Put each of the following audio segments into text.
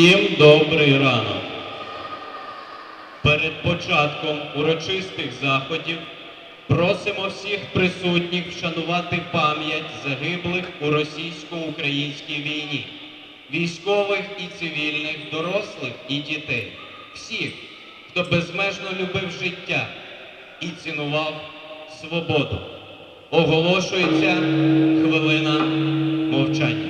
Всім добрий ранок. Перед початком урочистих заходів просимо всіх присутніх вшанувати пам'ять загиблих у російсько-українській війні, військових і цивільних, дорослих і дітей, всіх, хто безмежно любив життя і цінував свободу. Оголошується хвилина мовчання.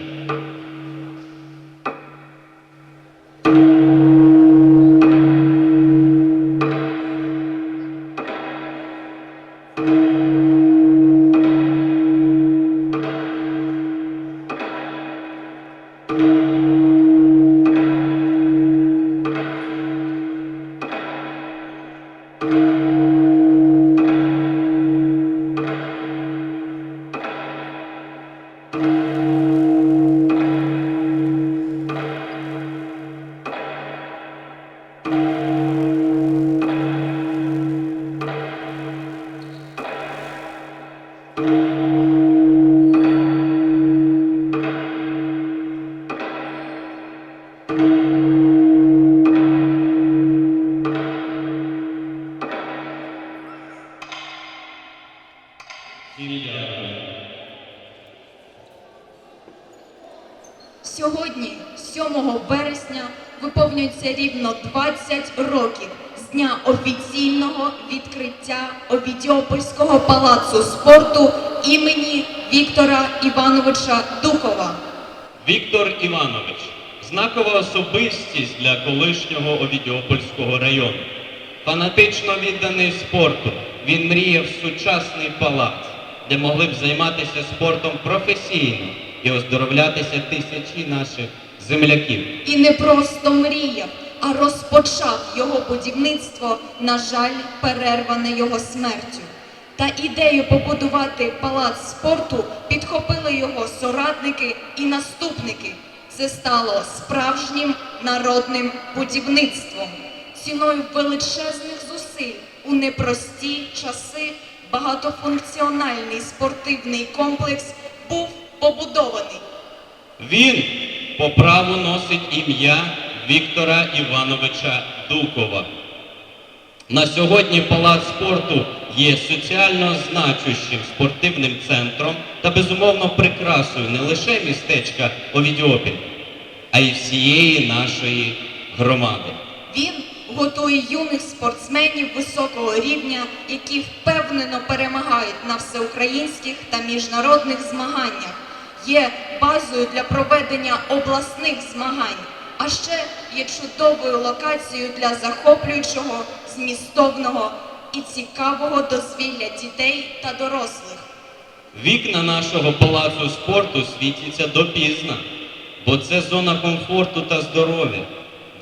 Сьогодні, 7 вересня, виповнюється рівно 20 років з дня офіційного відкриття палацу спорту імені Віктора Івановича Духова. Віктор Іванович знакова особистість для колишнього Овідіопольського району. Фанатично відданий спорту, він мріяв сучасний палац, де могли б займатися спортом професійно і оздоровлятися тисячі наших земляків. І не просто мріяв, а розпочав його будівництво, на жаль, перерване його смертю. Та ідею побудувати палац спорту підхопили його соратники і наступники. Це стало справжнім народним будівництвом. Ціною величезних зусиль у непрості часи багатофункціональний спортивний комплекс був побудований. Він по праву носить ім'я Віктора Івановича Дукова. На сьогодні палац спорту є соціально значущим спортивним центром та безумовно прикрасою не лише містечка Овідіопіль, а й всієї нашої громади. Він готує юних спортсменів високого рівня, які впевнено перемагають на всеукраїнських та міжнародних змаганнях. Є базою для проведення обласних змагань, а ще є чудовою локацією для захоплюючого, змістовного і цікавого дозвілля дітей та дорослих. Вікна нашого палацу спорту світяться допізна, бо це зона комфорту та здоров'я,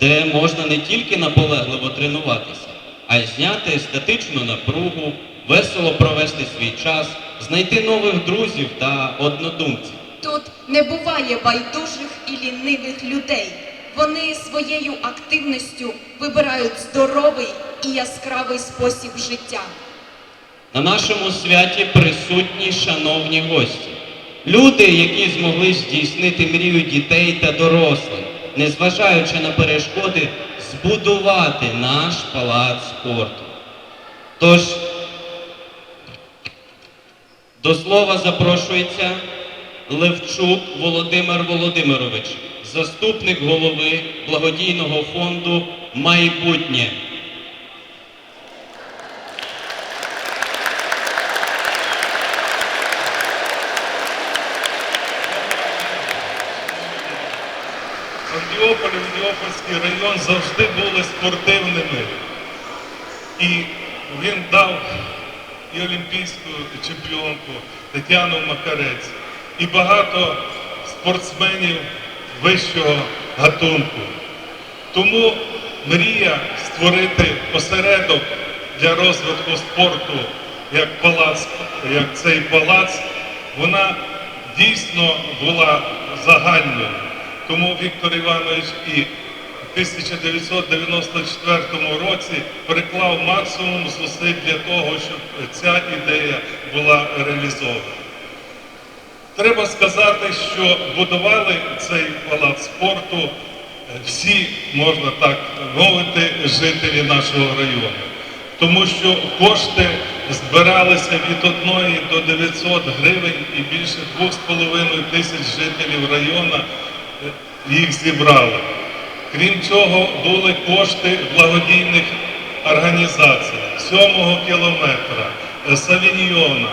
де можна не тільки наполегливо тренуватися, а й зняти естетичну напругу, весело провести свій час, знайти нових друзів та однодумців. Тут не буває байдужих і лінивих людей. Вони своєю активністю вибирають здоровий і яскравий спосіб життя. На нашому святі присутні шановні гості. Люди, які змогли здійснити мрію дітей та дорослих, незважаючи на перешкоди, збудувати наш палац спорту. Тож, до слова запрошується Левчук Володимир Володимирович, заступник голови благодійного фонду Майбутнє. Андіополь, Андіопольський район завжди були спортивними. І він дав і олімпійську чемпіонку Тетяну Макарець, і багато спортсменів вищого гатунку. Тому мрія створити осередок для розвитку спорту, як палац, як цей палац, вона дійсно була загальною. Тому Віктор Іванович і в 1994 році приклав максимум зусиль для того, щоб ця ідея була реалізована. Треба сказати, що будували цей палац спорту всі, можна так мовити, жителі нашого району. Тому що кошти збиралися від 1 до 900 гривень і більше 2,5 тисяч жителів району е, їх зібрали. Крім цього, були кошти благодійних організацій, сьомого кілометра, е, Савіньйона,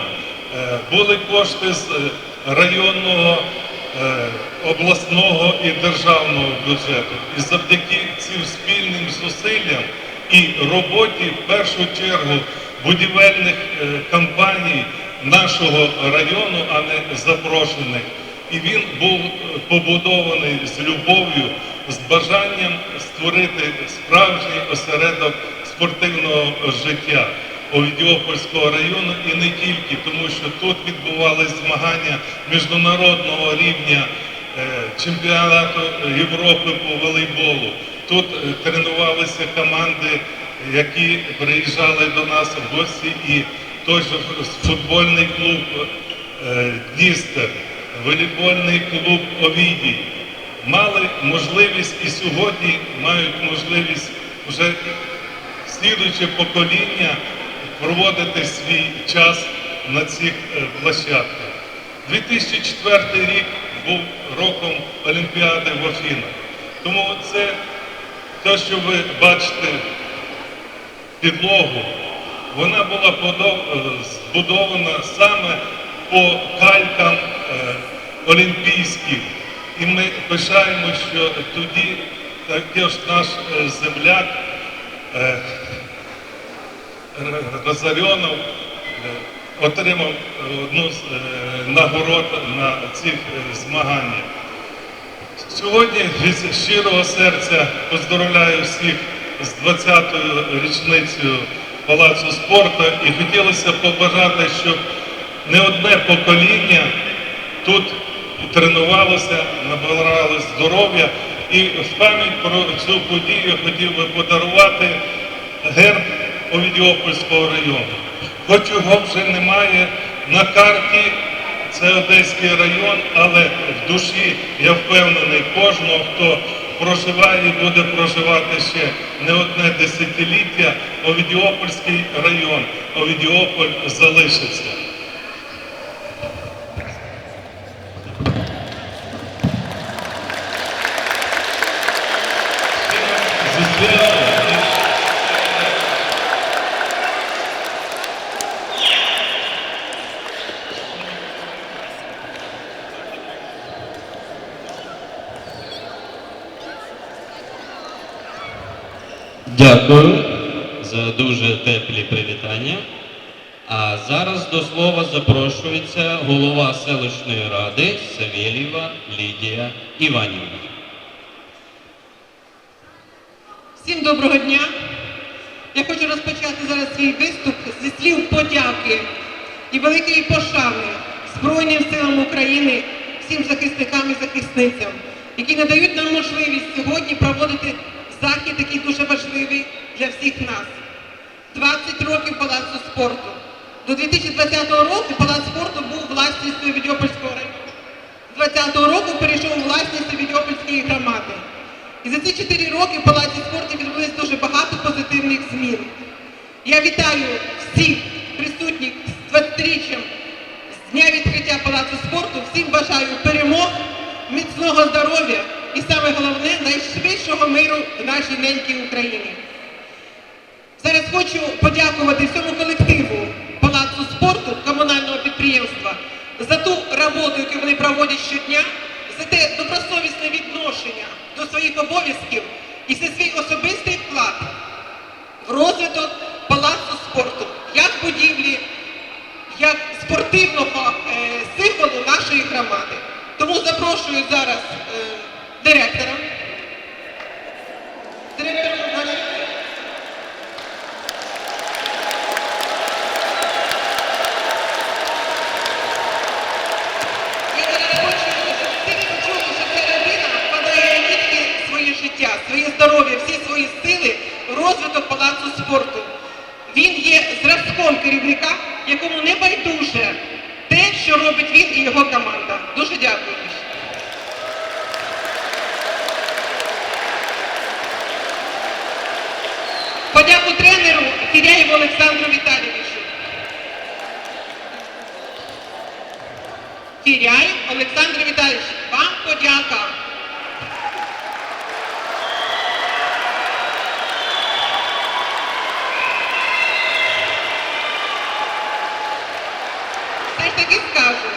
е, були кошти з районного, е, обласного і державного бюджету. І завдяки цим спільним зусиллям і роботі в першу чергу будівельних е, компаній нашого району, а не запрошених. І він був е, побудований з любов'ю, з бажанням створити справжній осередок спортивного життя Овідіопольського району і не тільки, тому що тут відбувалися змагання міжнародного рівня е, чемпіонату Європи по волейболу. Тут е, тренувалися команди, які приїжджали до нас в гості, і той же футбольний клуб е, Дністер, волейбольний клуб Овідій мали можливість і сьогодні мають можливість вже слідуюче покоління проводити свій час на цих е, площадках. 2004 рік був роком Олімпіади в Афінах. Тому це те, що ви бачите підлогу, вона була е, збудована саме по калькам е, олімпійським. І ми пишаємо, що тоді також наш земляк Розаріонов е, отримав одну з е, нагород на цих е, змаганнях. Сьогодні від щирого серця поздоровляю всіх з 20-ю річницею Палацу спорту і хотілося побажати, щоб не одне покоління тут тренувалося, набирали здоров'я. І в пам'ять про цю подію хотів би подарувати герб Овідіопольського району. Хоч його вже немає на карті, це Одеський район, але в душі я впевнений кожного, хто проживає і буде проживати ще не одне десятиліття, Овідіопольський район, Овідіополь залишиться. Зі святом! Дякую за дуже теплі привітання. А зараз до слова запрошується голова селищної ради Савєлєва Лідія Іванівна. Всім доброго дня. Я хочу розпочати зараз свій виступ зі слів подяки і великої пошани Збройним силам України, всім захисникам і захисницям, які надають нам можливість сьогодні проводити захід, який дуже важливий для всіх нас. 20 років Палацу спорту. До 2020 року Палац спорту був власністю Відьопольського району. З 2020 року перейшов у власність Відьопольської громади. І за ці 4 роки в Палаці спорту відбулось дуже багато позитивних змін. Я вітаю всіх присутніх з 20-річчям з дня відкриття Палацу спорту. Всім бажаю перемог, міцного здоров'я і саме головне найшвидшого миру в нашій ненькій Україні. Зараз хочу подякувати всьому колективу Палацу спорту комунального підприємства за ту роботу, яку вони проводять щодня, за те добросовісне відношення до своїх обов'язків і за свій особистий вклад в розвиток Палацу спорту як будівлі, як спортивного е, символу нашої громади. Тому запрошую зараз своє життя, своє здоров'я, всі свої сили розвиток палацу спорту. Він є зразком керівника, якому не байдуже те, що робить він і його команда. Дуже дякую. Подяку тренеру Фіряєву Олександру Віталійовичу. Фіряєв Олександр Віталійович, вам подяка. Все ж таки скажу,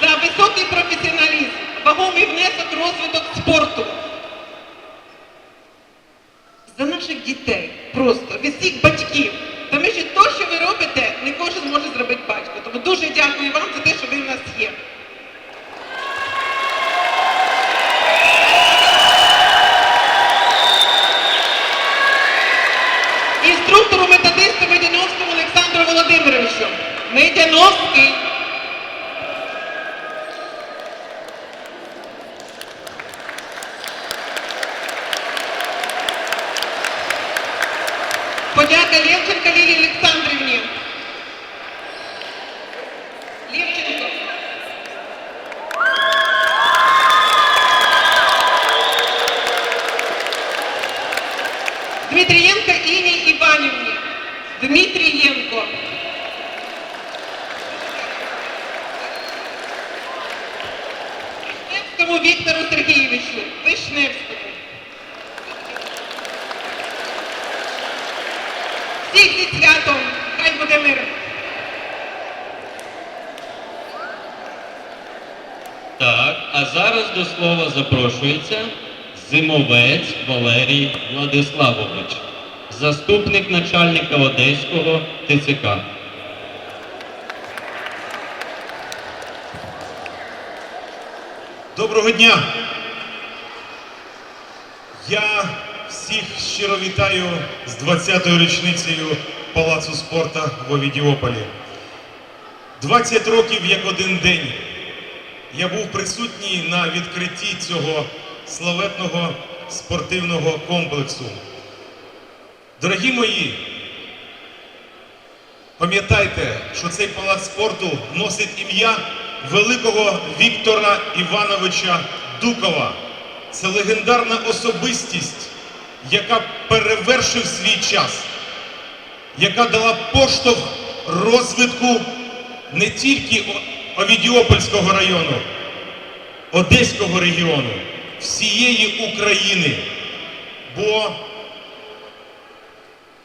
за високий професіоналізм, вагомий внесок розвиток спорту. За наших дітей просто від всіх батьків. Тому що те, що ви робите, не кожен може зробити батько. Тому дуже дякую вам за те, що ви в нас є. Інструктору методисту Медяновському Олександру Володимировичу. Медяновський. А зараз до слова запрошується Зимовець Валерій Владиславович, заступник начальника Одеського ТЦК. Доброго дня! Я всіх щиро вітаю з 20-ю річницею Палацу спорту в Овідіополі. 20 років як один день я був присутній на відкритті цього славетного спортивного комплексу. Дорогі мої, Пам'ятайте, що цей палац спорту носить ім'я великого Віктора Івановича Дукова. Це легендарна особистість, яка перевершив свій час, яка дала поштовх розвитку не тільки Овідіопольського району, Одеського регіону, всієї України. Бо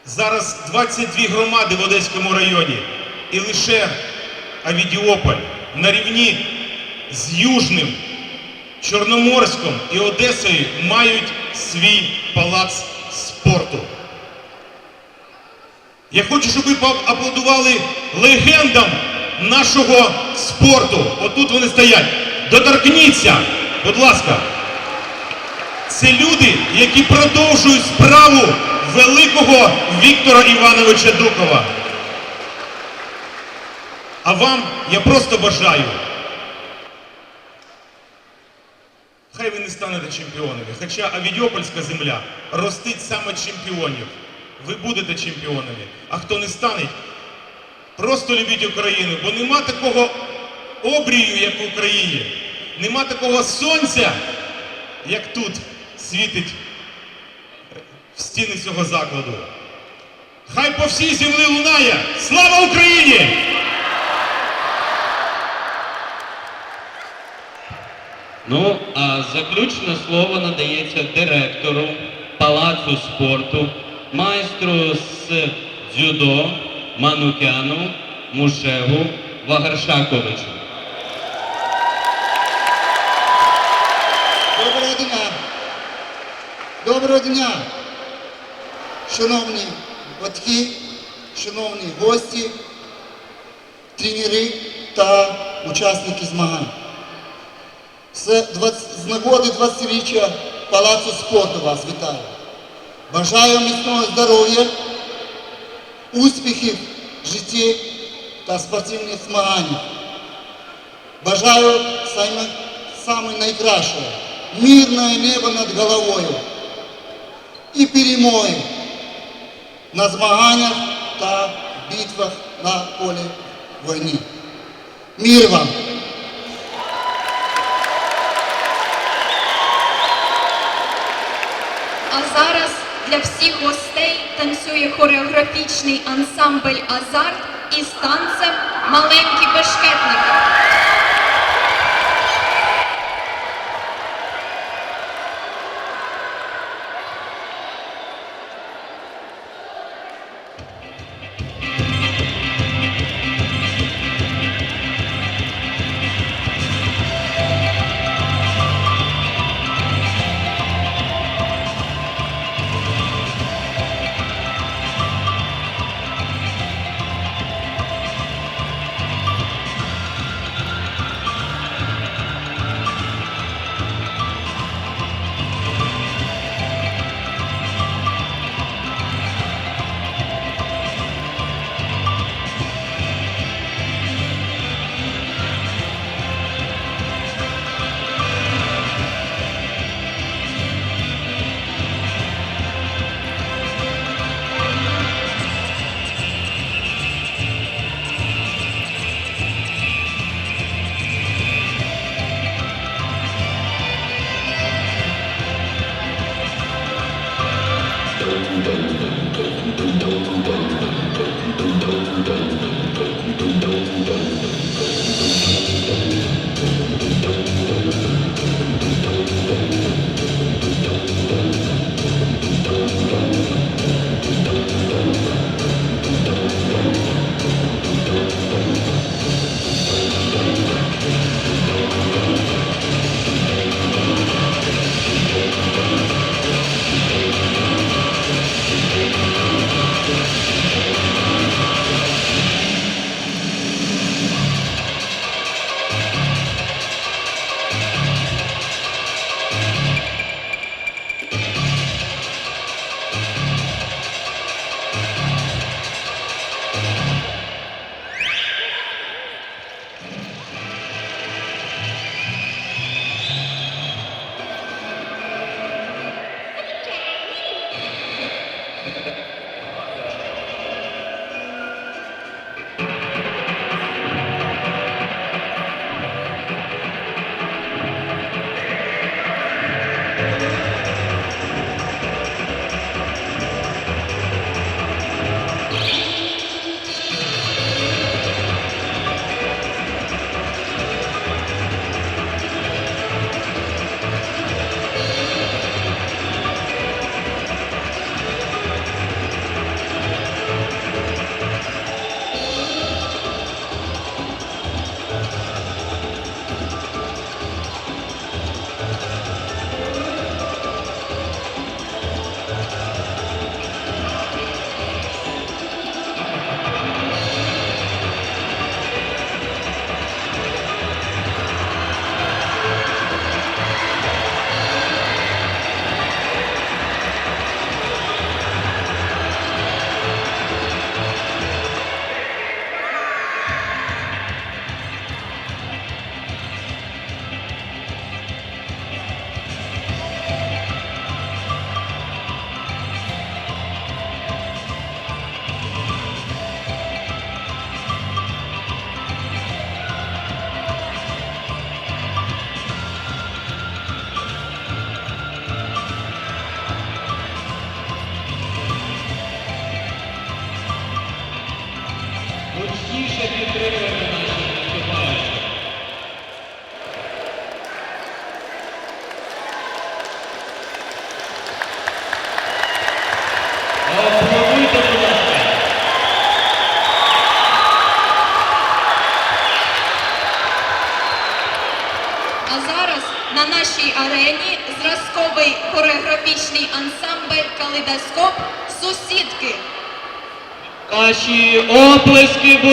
Зараз 22 громади в Одеському районі і лише Авідіополь на рівні з Южним, Чорноморськом і Одесою мають свій палац спорту. Я хочу, щоб ви поаплодували легендам нашого спорту. Отут вони стоять. Доторкніться, будь ласка. Це люди, які продовжують справу великого Віктора Івановича Дукова. А вам я просто бажаю. Хай ви не станете чемпіонами. Хоча Авідіопольська земля ростить саме чемпіонів. Ви будете чемпіонами. А хто не стане, просто любіть Україну, бо нема такого обрію, як в Україні. Нема такого сонця, як тут світить в стіни цього закладу. Хай по всій землі лунає! Слава Україні! Ну, а заключне слово надається директору Палацу спорту, майстру з дзюдо Манукяну Мушеву Вагаршаковичу. Доброго дня! Доброго дня! Шановні батьки, шановні гості, тренери та учасники змагань. З, 20, з нагоди 20-річчя Палацу спорту вас вітаю. Бажаю міцного здоров'я, успіхів в житті та спортивних змаганнях. Бажаю саме, саме найкращого. Мирне небо над головою і перемоги на змаганнях та битвах на полі війни. Мир вам! А зараз для всіх гостей танцює хореографічний ансамбль Азарт із танцем Маленькі бешкетники.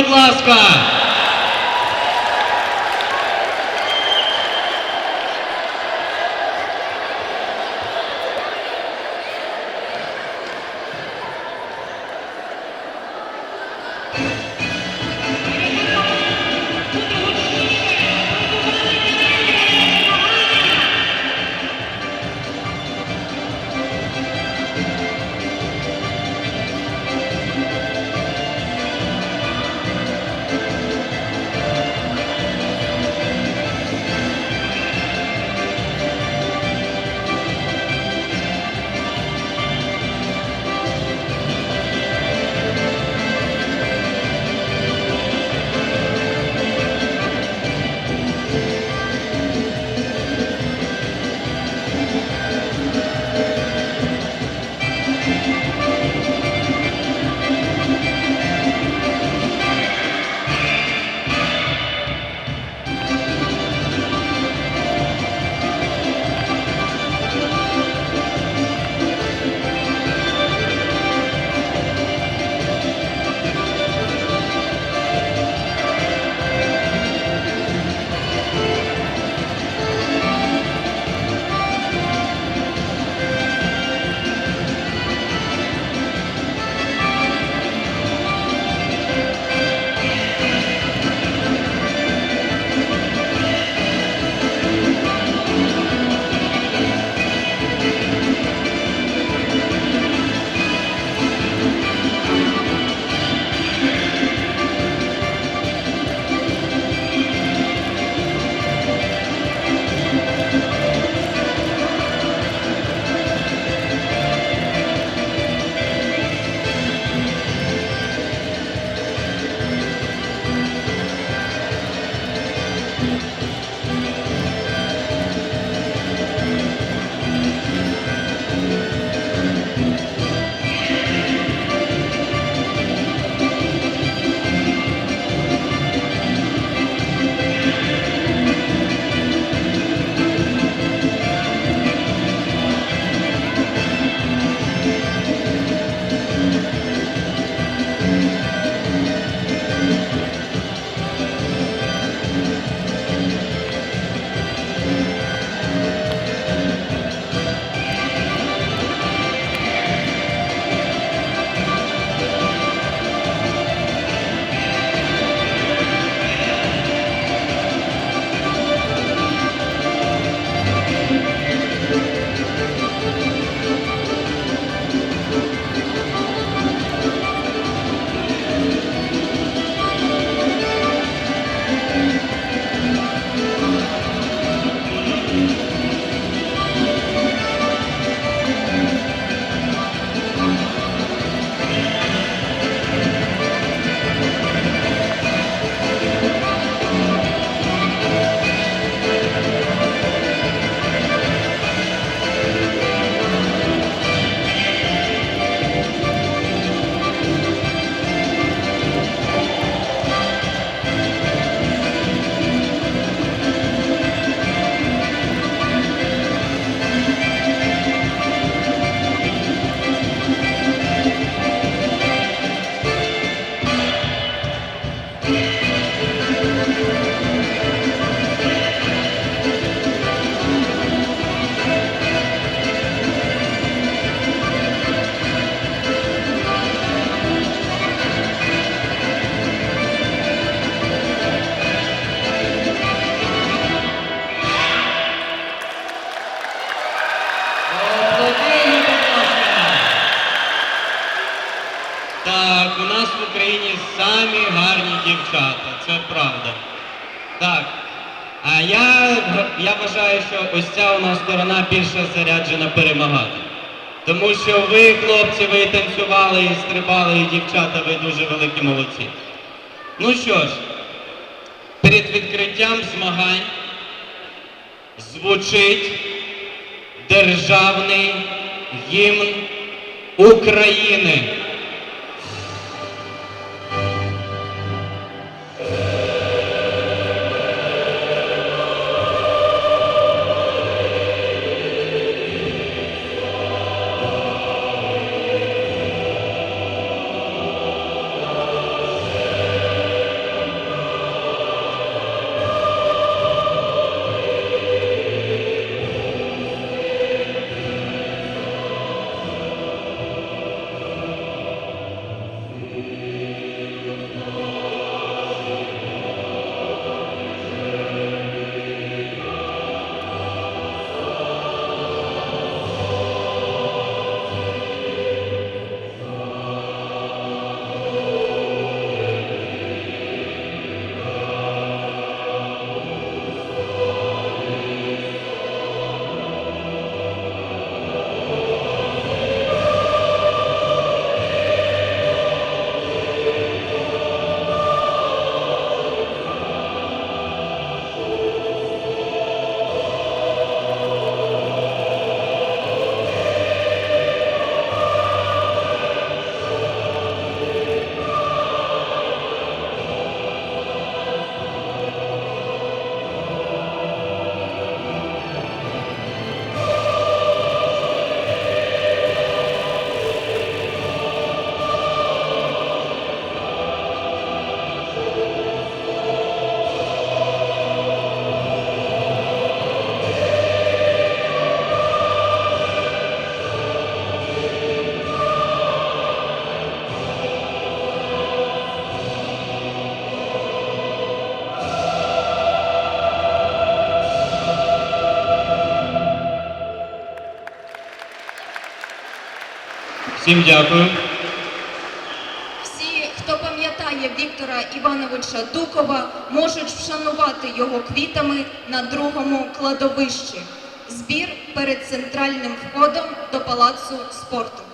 Будь ласка. Сторона заряджена перемагати. Тому що ви, хлопці, ви танцювали, і стрибали, і дівчата, ви дуже великі молодці. Ну що ж, перед відкриттям змагань звучить державний гімн України. Всім дякую. Всі, хто пам'ятає Віктора Івановича Дукова, можуть вшанувати його квітами на другому кладовищі. Збір перед центральним входом до палацу спорту.